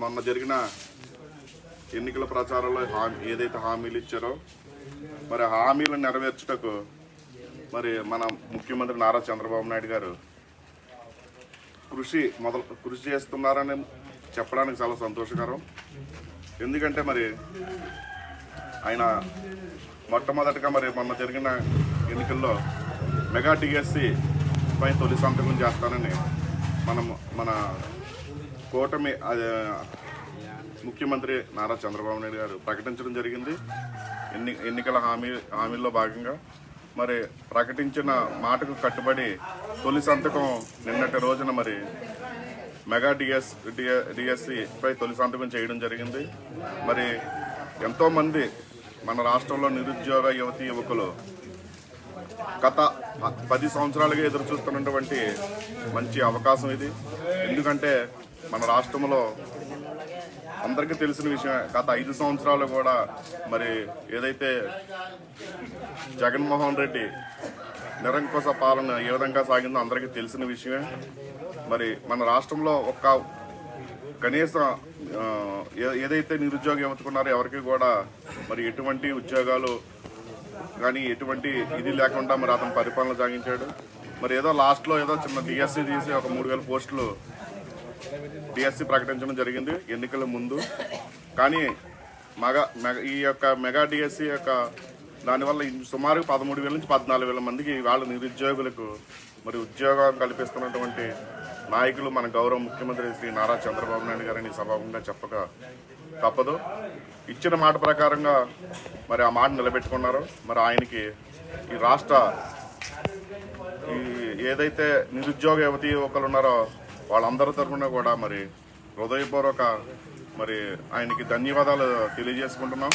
మొన్న జరిగిన ఎన్నికల ప్రచారంలో హామీ ఏదైతే హామీలు ఇచ్చారో మరి హామీలు నెరవేర్చటకు నెరవేర్చుటకు మరి మన ముఖ్యమంత్రి నారా చంద్రబాబు నాయుడు గారు కృషి మొదలు కృషి చేస్తున్నారని చెప్పడానికి చాలా సంతోషకరం. ఎందుకంటే మరి ఆయన మొట్టమొదటిగా మరి మొన్న జరిగిన ఎన్నికల్లో మెగా టీఎస్సీ పై తొలి సంతకం చేస్తానని మనం మన కూటమి ముఖ్యమంత్రి నారా చంద్రబాబు నాయుడు గారు ప్రకటించడం జరిగింది. ఎన్ని ఎన్నికల హామీ హామీల్లో భాగంగా. మరి ప్రకటించిన మాటకు కట్టుబడి తొలి సంతకం నిన్నటి రోజున మరి మెగా డిఎస్ డిఎస్సిపై తొలి సంతకం చేయడం జరిగింది. మరి ఎంతోమంది మన రాష్ట్రంలో నిరుద్యోగ యువతి యువకులు గత పది సంవత్సరాలుగా ఎదురు చూస్తున్నటువంటి మంచి అవకాశం ఇది. ఎందుకంటే మన రాష్ట్రంలో అందరికీ తెలిసిన విషయం గత ఐదు సంవత్సరాలు కూడా మరి ఏదైతే జగన్మోహన్ రెడ్డి నిరంకుశ పాలన ఏ విధంగా సాగిందో అందరికీ తెలిసిన విషయమే. మరి మన రాష్ట్రంలో ఒక్క కనీసం ఏ- ఏదైతే నిరుద్యోగ యువతకున్నారో ఎవరికి కూడా మరి ఎటువంటి ఉద్యోగాలు కానీ ఎటువంటి ఇది లేకుండా మరి అతను పరిపాలన సాగించాడు. మరి ఏదో లాస్ట్లో ఏదో చిన్న డిఎస్సి తీసి ఒక మూడు వేల పోస్టులు డిఎస్సి ప్రకటించడం జరిగింది ఎన్నికల ముందు. కానీ మగ ఈ యొక్క మెగా డిఎస్సి యొక్క దానివల్ల సుమారు పదమూడు వేల నుంచి పద్నాలుగు వేల మందికి వాళ్ళ నిరుద్యోగులకు మరి ఉద్యోగం కల్పిస్తున్నటువంటి నాయకులు మన గౌరవ ముఖ్యమంత్రి శ్రీ నారా చంద్రబాబు నాయుడు గారిని సభాముఖంగా చెప్పక తప్పదు. ఇచ్చిన మాట ప్రకారంగా మరి ఆ మాట నిలబెట్టుకున్నారు. మరి ఆయనకి ఈ రాష్ట్ర ఈ ఏదైతే నిరుద్యోగ యువతి యువకులు ఉన్నారో వాళ్ళందరి తరఫున కూడా మరి హృదయపూర్వక మరి ఆయనకి ధన్యవాదాలు తెలియజేసుకుంటున్నాం.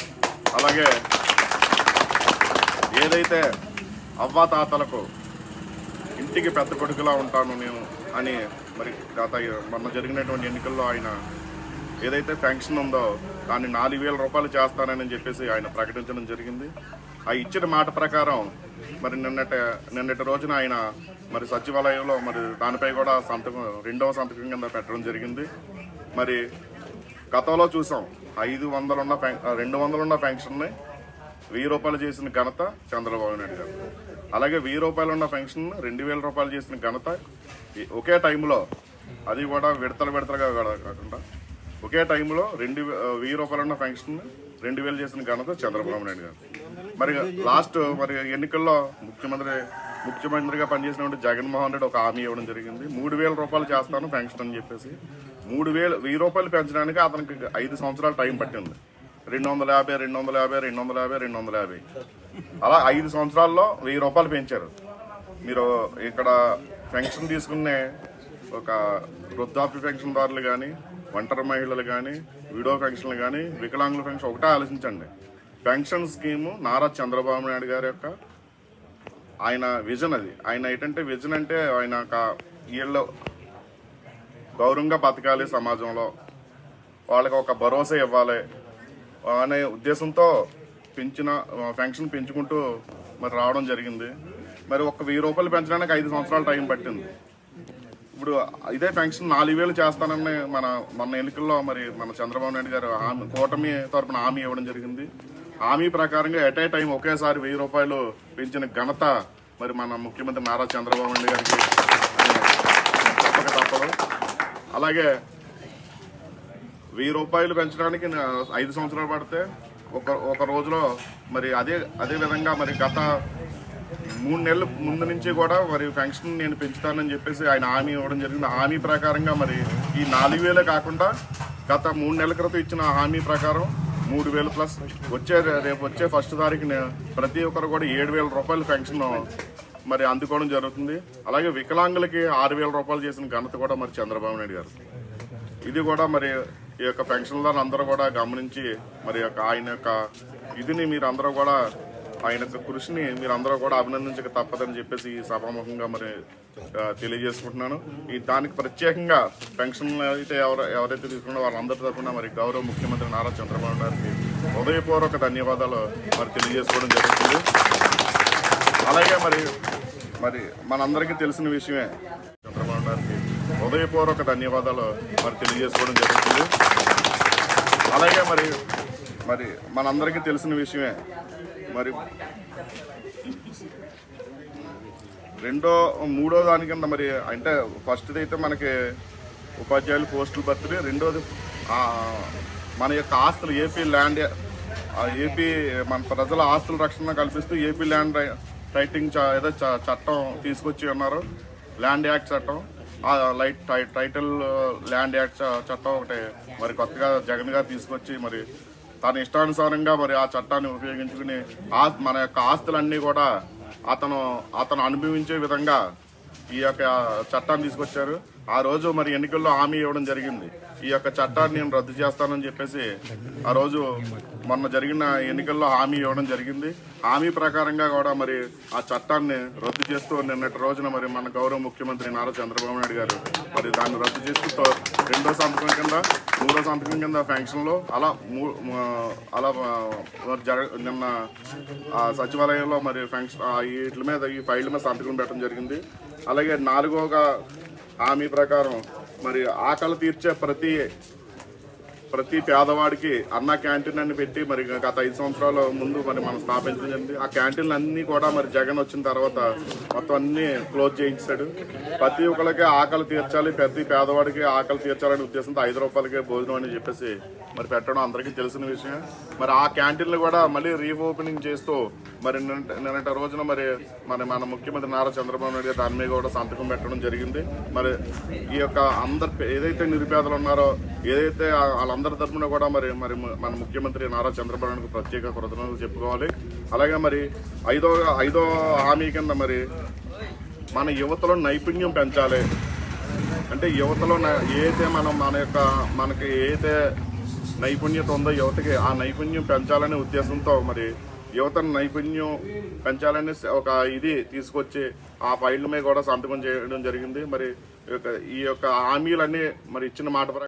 అలాగే ఏదైతే అవ్వాతాతలకు ఇంటికి పెద్ద కొడుకులా ఉంటాను నేను అని మరి గత మొన్న జరిగినటువంటి ఎన్నికల్లో ఆయన ఏదైతే పెన్షన్ ఉందో దాన్ని నాలుగు వేల రూపాయలు చేస్తానని చెప్పేసి ఆయన ప్రకటించడం జరిగింది. ఆ ఇచ్చిన మాట ప్రకారం మరి నిన్నటి నిన్నటి రోజున ఆయన మరి సచివాలయంలో మరి దానిపై కూడా సంతకం రెండవ సంతకం కింద పెట్టడం జరిగింది. మరి గతంలో చూసాం ఐదు వందలున్న పెన్- రెండు వందలున్న పెన్షన్ని వెయ్యి రూపాయలు చేసిన ఘనత చంద్రబాబు నాయుడు గారు. అలాగే వెయ్యి రూపాయలు ఉన్న పెన్షన్ రెండు వేల రూపాయలు చేసిన ఘనత ఒకే టైంలో అది కూడా విడతలు విడతలుగా కాకుండా ఒకే టైంలో రెండు వెయ్యి రూపాయలు ఉన్న పెన్షన్ రెండు వేలు చేసిన ఘనత చంద్రబాబు నాయుడు గారు. మరి లాస్ట్ మరి ఎన్నికల్లో ముఖ్యమంత్రి ముఖ్యమంత్రిగా పనిచేసినటువంటి జగన్మోహన్ రెడ్డి ఒక హామీ ఇవ్వడం జరిగింది. మూడు వేల రూపాయలు చేస్తాను పెన్షన్ అని చెప్పేసి. మూడు వేలు వెయ్యి రూపాయలు పెంచడానికి అతనికి ఐదు సంవత్సరాలు టైం పట్టింది. రెండు వందల యాభై రెండు వందల యాభై రెండు వందల యాభై రెండు వందల యాభై. అలా ఐదు సంవత్సరాల్లో వెయ్యి రూపాయలు పెంచారు. మీరు ఇక్కడ పెన్షన్ తీసుకునే ఒక వృద్ధాప్య పెన్షన్దారులు కానీ ఒంటరి మహిళలు కానీ విడో పెన్షన్లు కానీ వికలాంగుల పెన్షన్ ఒకటే ఆలోచించండి. పెన్షన్ స్కీము నారా చంద్రబాబు నాయుడు గారి యొక్క ఆయన విజన్ అది. ఆయన ఏంటంటే విజన్ అంటే ఆయన ఒక వీళ్ళు గౌరవంగా బతకాలి సమాజంలో. వాళ్ళకి ఒక భరోసా ఇవ్వాలి అనే ఉద్దేశంతో పెంచిన పెన్షన్ పెంచుకుంటూ మరి రావడం జరిగింది. మరి ఒక వెయ్యి రూపాయలు పెంచడానికి ఐదు సంవత్సరాల టైం పట్టింది. ఇప్పుడు ఇదే పెన్షన్ నాలుగు వేలు చేస్తానని మన మన ఎన్నికల్లో మరి మన చంద్రబాబు నాయుడు గారు హామీ కూటమి తరపున హామీ ఇవ్వడం జరిగింది. హామీ ప్రకారంగా ఎట్ ఏ టైం ఒకేసారి వెయ్యి రూపాయలు పెంచిన ఘనత మరి మన ముఖ్యమంత్రి నారా చంద్రబాబు నాయుడు గారికి తప్పదు. అలాగే వెయ్యి రూపాయలు పెంచడానికి ఐదు సంవత్సరాలు పడితే ఒక ఒక రోజులో మరి అదే అదే విధంగా మరి గత మూడు నెలల ముందు నుంచి కూడా మరి పెన్షన్ నేను పెంచుతానని చెప్పేసి ఆయన హామీ ఇవ్వడం జరిగింది. హామీ ప్రకారంగా మరి ఈ నాలుగు వేలే కాకుండా గత మూడు నెలల క్రితం ఇచ్చిన హామీ ప్రకారం మూడు వేలు ప్లస్. వచ్చే రేపు వచ్చే ఫస్ట్ తారీఖున ప్రతి ఒక్కరు కూడా ఏడు వేల రూపాయలు పెన్షన్ మరి అందుకోవడం జరుగుతుంది. అలాగే వికలాంగులకి ఆరు వేల రూపాయలు చేసిన ఘనత కూడా మరి చంద్రబాబు నాయుడు గారు. ఇది కూడా మరి ఈ యొక్క పెన్షన్దారులు అందరూ కూడా గమనించి మరి యొక్క ఆయన యొక్క ఇదిని మీరు అందరూ కూడా ఆయన యొక్క కృషిని మీరు అందరూ కూడా అభినందించక తప్పదని చెప్పేసి ఈ సభాముఖంగా మరి తెలియజేసుకుంటున్నాను. ఈ దానికి ప్రత్యేకంగా పెన్షన్ అయితే ఎవరు ఎవరైతే తీసుకున్నారో వాళ్ళందరి తరఫున మరి గౌరవ ముఖ్యమంత్రి నారా చంద్రబాబు గారికి హృదయపూర్వక ధన్యవాదాలు మరి తెలియజేసుకోవడం జరుగుతుంది. అలాగే మరి మరి మనందరికీ తెలిసిన విషయమే చంద్రబాబు గారికి హృదయపూర్వక ధన్యవాదాలు మరి తెలియజేసుకోవడం జరుగుతుంది. అలాగే మరి మరి మనందరికీ తెలిసిన విషయమే మరి రెండో మూడో దాని కింద మరి అంటే ఫస్ట్ది అయితే మనకి ఉపాధ్యాయులు పోస్టులు భర్తీ రెండోది మన యొక్క ఆస్తులు ఏపీ ల్యాండ్ ఏపీ మన ప్రజల ఆస్తుల రక్షణ కల్పిస్తూ ఏపీ ల్యాండ్ టైటింగ్ రైటింగ్ ఏదో చ- చట్టం తీసుకొచ్చి ఉన్నారు. ల్యాండ్ యాక్ట్ చట్టం. లైట్ టై- టైటిల్ ల్యాండ్ యాక్ట్ చట్టం ఒకటి మరి కొత్తగా జగన్ గారు తీసుకొచ్చి మరి తన ఇష్టానుసారంగా మరి ఆ చట్టాన్ని ఉపయోగించుకుని ఆ మన యొక్క ఆస్తులన్నీ కూడా అతను అతను అనుభవించే విధంగా ఈ యొక్క చట్టాన్ని తీసుకొచ్చారు. ఆ రోజు మరి ఎన్నికల్లో హామీ ఇవ్వడం జరిగింది. ఈ యొక్క చట్టాన్ని నేను రద్దు చేస్తానని చెప్పేసి ఆ రోజు మొన్న జరిగిన ఎన్నికల్లో హామీ ఇవ్వడం జరిగింది. హామీ ప్రకారంగా కూడా మరి ఆ చట్టాన్ని రద్దు చేస్తూ నిన్నటి రోజున మరి మన గౌరవ ముఖ్యమంత్రి నారా చంద్రబాబు నాయుడు గారు మరి దాన్ని రద్దు చేస్తూ రెండో సంతకం కింద మూడో సంతకం కింద ఫ్యాంక్షన్లో అలా మూ- అలా ఆ, జర నిన్న ఆ సచివాలయంలో మరి ఫంక్షన్ వీటి మీద ఈ ఫైళ్ళ మీద సంతకం పెట్టడం జరిగింది. అలాగే నాలుగోగా హామీ ప్రకారం మరి ఆకలి తీర్చే ప్రతి ప్రతి పేదవాడికి అన్న క్యాంటీన్ అని పెట్టి మరి గత ఐదు సంవత్సరాల ముందు మరి మనం స్థాపించడం జరిగింది. ఆ క్యాంటీన్లు అన్నీ కూడా మరి జగన్ వచ్చిన తర్వాత మొత్తం అన్ని క్లోజ్ చేయించాడు. ప్రతి ఒక్కరికి ఆకలి తీర్చాలి ప్రతి పేదవాడికి ఆకలి తీర్చాలనే ఉద్దేశంతో ఐదు రూపాయలకే భోజనం అని చెప్పేసి మరి పెట్టడం అందరికీ తెలిసిన విషయం. మరి ఆ క్యాంటీన్లు కూడా మళ్ళీ రీఓపెనింగ్ చేస్తూ మరి నిన్న- నిన్నటి రోజున మరి మరి మన ముఖ్యమంత్రి నారా చంద్రబాబు నాయుడు గారు దాని మీద కూడా సంతకం పెట్టడం జరిగింది. మరి ఈ యొక్క అందరు ఏదైతే నిరుపేదలు ఉన్నారో ఏదైతే వాళ్ళందరి తరఫున కూడా మరి మరి మన ముఖ్యమంత్రి నారా చంద్రబాబు నాయుడుకు ప్రత్యేక కృతజ్ఞతలు చెప్పుకోవాలి. అలాగే మరి ఐదో ఐదో హామీ కింద మరి మన యువతలో నైపుణ్యం పెంచాలి. అంటే యువతలో న- ఏదైతే మనం మన యొక్క మనకి ఏదైతే నైపుణ్యత ఉందో యువతకి ఆ నైపుణ్యం పెంచాలనే ఉద్దేశంతో మరి యువతను నైపుణ్యం పెంచాలనే ఒక ఇది తీసుకొచ్చి ఆ ఫైళ్ళ మీద కూడా సంతకం చేయడం జరిగింది. మరి ఈ యొక్క- ఈ యొక్క హామీలన్నీ మరి ఇచ్చిన మాట ప్రకారం